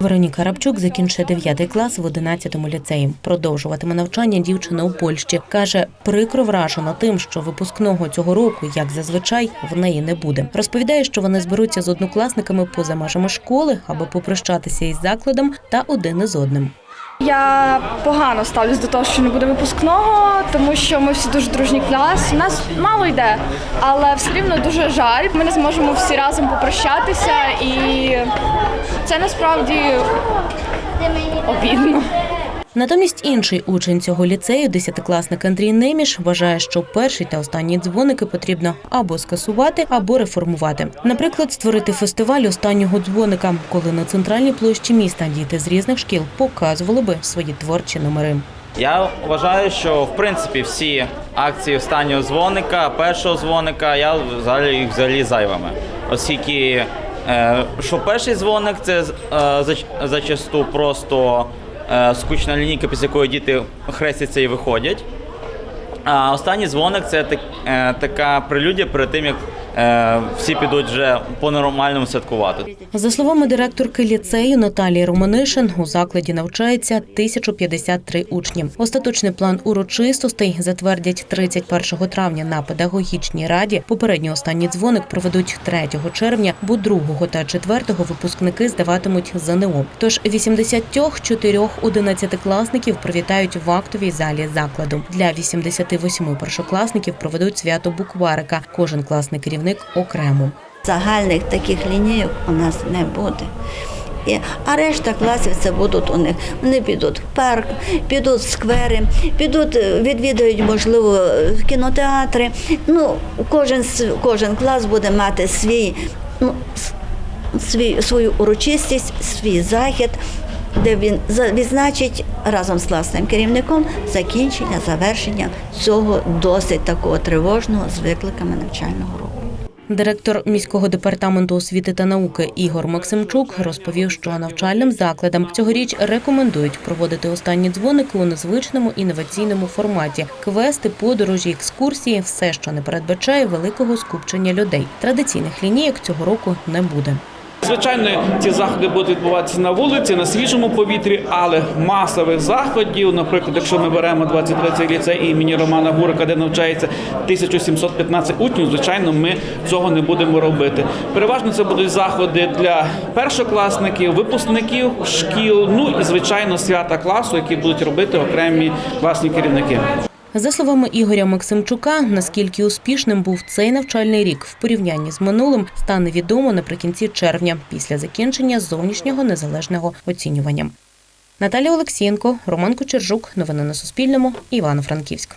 Вероніка Рабчук закінчує 9 клас в 11-му ліцеї. Продовжуватиме навчання дівчина у Польщі. Каже, прикро вражена тим, що випускного цього року, як зазвичай, в неї не буде. Розповідає, що вони зберуться з однокласниками поза межами школи, аби попрощатися із закладом та один із одним. Я погано ставлюсь до того, що не буде випускного, тому що ми всі дуже дружній клас. У нас мало йде, але все рівно дуже жаль. Ми не зможемо всі разом попрощатися, і це насправді обідно. Натомість інший учень цього ліцею, десятикласник Андрій Неміш, вважає, що перший та останні дзвоники потрібно або скасувати, або реформувати. Наприклад, створити фестиваль останнього дзвоника, коли на центральній площі міста діти з різних шкіл показували би свої творчі номери. Я вважаю, що в принципі всі акції останнього дзвоника, першого дзвоника, я взагалі їх взагалі зайвими. Оскільки що перший дзвоник це е, зач- зачасту просто е, скучна лінійка, після якої діти хрестяться і виходять. А останній дзвоник це е, така прелюдія перед тим, як е, всі підуть вже по-нормальному святкувати. За словами директорки ліцею Наталії Романишин, у закладі навчається 1053 учні. Остаточний план урочистостей затвердять 31 травня на педагогічній раді. Попередній останній дзвоник проведуть 3 червня, бо 2 та 4 випускники здаватимуть ЗНО. Тож 84 одинадцятикласників привітають в актовій залі закладу. Для 88 першокласників проведуть свято букварика. Кожен класний керівник окремо. Загальних таких лінійок у нас не буде. А решта класів це будуть у них. Вони підуть в парк, підуть в сквери, підуть, е, відвідають, можливо, кінотеатри. Ну, кожен, кожен клас буде мати свій, ну, свій, свою урочистість, свій захід, де він відзначить разом з класним керівником закінчення, завершення цього досить такого тривожного з викликами навчального року. Директор міського департаменту освіти та науки Ігор Максимчук розповів, що навчальним закладам цьогоріч рекомендують проводити останні дзвоники у незвичному інноваційному форматі: квести, подорожі, екскурсії все, що не передбачає великого скупчення людей. Традиційних лінійок цього року не буде. Звичайно, ці заходи будуть відбуватися на вулиці, на свіжому повітрі, але масових заходів, наприклад, якщо ми беремо 23-й ліцей імені Романа Гурика, де навчається 1715 учнів, звичайно, ми цього не будемо робити. Переважно це будуть заходи для першокласників, випускників шкіл, ну і звичайно свята класу, які будуть робити окремі класні керівники. За словами Ігоря Максимчука, наскільки успішним був цей навчальний рік в порівнянні з минулим, стане відомо наприкінці червня після закінчення зовнішнього незалежного оцінювання. Наталя Олексієнко, Роман Кучержук. Новини на Суспільному. Івано-Франківськ.